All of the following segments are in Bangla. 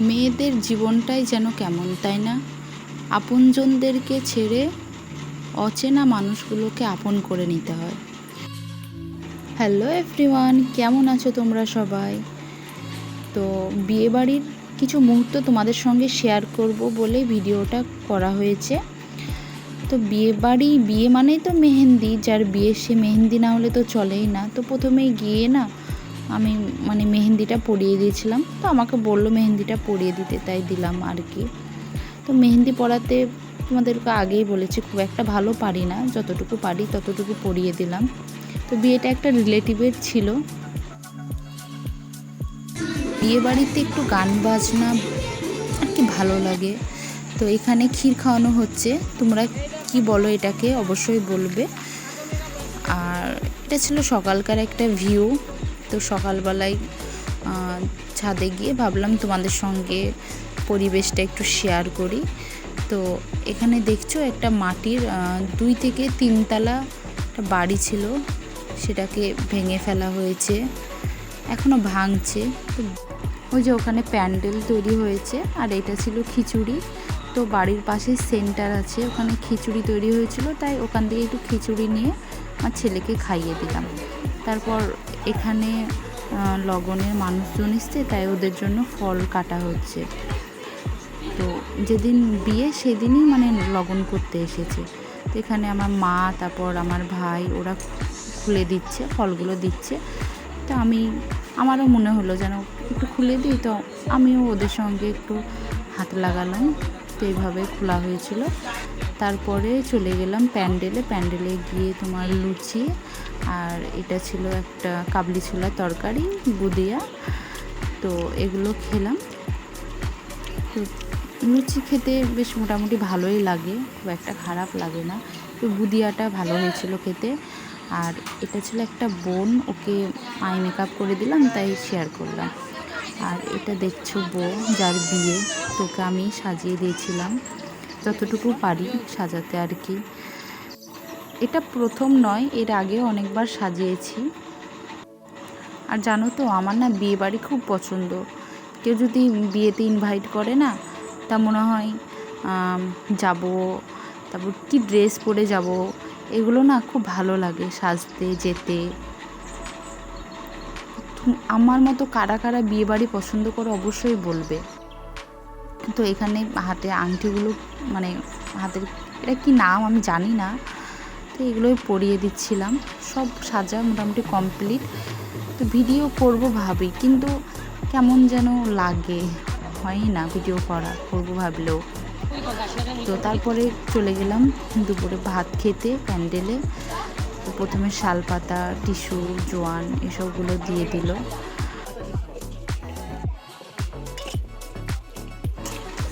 মেয়েদের জীবনটাই যেন কেমন, তাই না? আপনজনদেরকে ছেড়ে অচেনা মানুষগুলোকে আপন করে নিতে হয়। হ্যালো এভরিওয়ান কেমন আছো তোমরা সবাই? তো বিয়েবাড়ির কিছু মুহূর্ত তোমাদের সঙ্গে শেয়ার করব বলে ভিডিওটা করা হয়েছে। তো বিয়ে বাড়ি বিয়ে মানেই তো মেহেন্দি, যার বিয়ে সে মেহেন্দি না হলে তো চলেই না। তো প্রথমেই গিয়ে না আমি মানে মেহেন্দিটা পরিয়ে দিয়েছিলাম। তো আমাকে বলল মেহেন্দিটা পরিয়ে দিতে, তাই দিলাম আর কি। তো মেহেন্দি পরাতে তোমাদেরকে আগেই বলেছি, খুব একটা ভালো পারি না। যতটুকু পারি ততটুকু পরিয়ে দিলাম। তো বিয়েটা একটা রিলেটিভের ছিল। বিয়ে বাড়িতে একটু গান বাজনা আর কি ভালো লাগে। তো এখানে ক্ষীর খাওয়ানো হচ্ছে। তোমরা কি বলো এটাকে? অবশ্যই বলবে। আর এটা ছিল সকালকার একটা ভিউ তো সকালবেলায় ছাদে গিয়ে ভাবলাম তোমাদের সঙ্গে পরিবেশটা একটু শেয়ার করি। তো এখানে দেখছ একটা মাটির দুই থেকে তিনতলা একটা বাড়ি ছিল। সেটাকে ভেঙে ফেলা হয়েছে। এখনও ভাঙছে। তো ওই যে ওখানে প্যান্ডেল তৈরি হয়েছে আর এটা ছিল খিচুড়ি। তো বাড়ির পাশে সেন্টার আছে, ওখানে খিচুড়ি তৈরি হয়েছিল। তাই ওখান থেকে একটু খিচুড়ি নিয়ে আমার ছেলেকে খাইয়ে দিলাম। তারপর এখানে লগনের মানুষজন এসছে, তাই ওদের জন্য ফল কাটা হচ্ছে। তো যেদিন বিয়ে, সেদিনই মানে লগন করতে এসেছে। তো এখানে আমার মা, তারপর আমার ভাই, ওরা খুলে দিচ্ছে, ফলগুলো দিচ্ছে। তো আমি, আমারও মনে হলো যেন একটু খুলে দিই, তো আমিও ওদের সঙ্গে একটু হাত লাগালাম। তো এইভাবে খোলা হয়েছিল। তারপরে চলে গেলাম প্যান্ডেলে। প্যান্ডেলে গিয়ে তোমার লুচি আর এটা ছিল একটা কাবলি ছোলা তরকারি বুদিয়া তো এগুলো খেলাম। তো লুচি খেতে বেশ মোটামুটি ভালোই লাগে, খুব একটা খারাপ লাগে না। তো বুদিয়াটা ভালো হয়েছিল খেতে। আর এটা ছিল একটা বোন, ওকে আই মেকআপ করে দিলাম, তাই শেয়ার করলাম। আর এটা দেখছ বউ, যার বিয়ে, তোকে আমি সাজিয়ে দিয়েছিলাম। যতটুকু পারি সাজাতে আর কি। এটা প্রথম নয়, এর আগে অনেকবার সাজিয়েছি। আর জানো তো, আমার না বিয়ে বাড়ি খুব পছন্দ। কেউ যদি বিয়েতে ইনভাইট করে না, তা মনে হয় যাব, তারপর কি ড্রেস পরে যাব, এগুলো না খুব ভালো লাগে সাজতে, যেতে। আমার মতো কারা কারা বিয়ে বাড়ি পছন্দ করে অবশ্যই বলবে। তো এখানে হাতে আংটিগুলো মানে হাতের, এটা কি নাম আমি জানি না। তো এগুলোই পরিয়ে দিচ্ছিলাম। সব সাজা মোটামুটি কমপ্লিট তো ভিডিও করব ভাবি, কিন্তু কেমন যেন লাগে। হয় না ভিডিও করা, করব ভাবলেও। তো তারপরে চলে গেলাম দুপুরে ভাত খেতে, প্যান্ডেলে। তো প্রথমে শালপাতা, টিস্যু, জোয়ান, এসবগুলো দিয়ে দিল।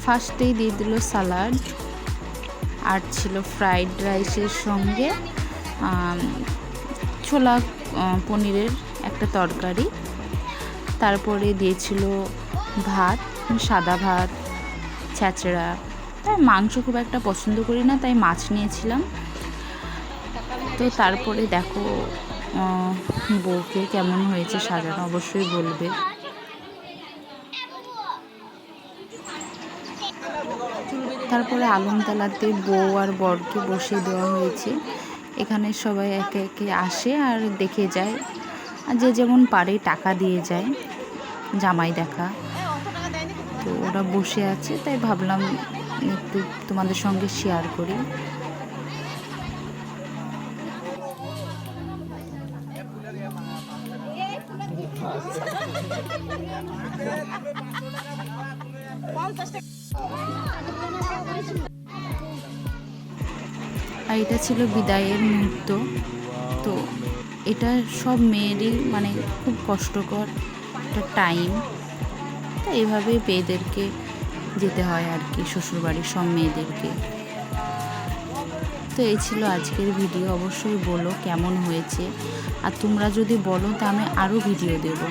ফার্স্টেই দিয়ে দিল সালাড। আর ছিল ফ্রাইড রাইসের সঙ্গে ছোলা পনিরের একটা তরকারি। তারপরে দিয়েছিল ভাত, সাদা ভাত ছ্যাঁচড়া তাই মাংস খুব একটা পছন্দ করি না, তাই মাছ নিয়েছিলাম। তো তারপরে দেখো বউকে কেমন হয়েছে সাজানো, অবশ্যই বলবে। তারপরে আলমতলাতে বউ আর বরকে বসিয়ে দেওয়া হয়েছে। এখানে সবাই একে একে আসে আর দেখে যায়। আর যে যেমন পারে টাকা দিয়ে যায়, জামাই দেখা। তো ওরা বসে আছে, তাই ভাবলাম একটু তোমাদের সঙ্গে শেয়ার করি। আর এটা ছিল বিদায়ের মুহূর্ত। তো এটা সব মেয়েরই মানে খুব কষ্টকর একটা টাইম তো এইভাবেই মেয়েদেরকে যেতে হয় আর কি, শ্বশুরবাড়ির সব মেয়েদেরকে। তো এই ছিল আজকের ভিডিও অবশ্যই বলো কেমন হয়েছে। আর তোমরা যদি বলো তা আমি আরও ভিডিও দেবো।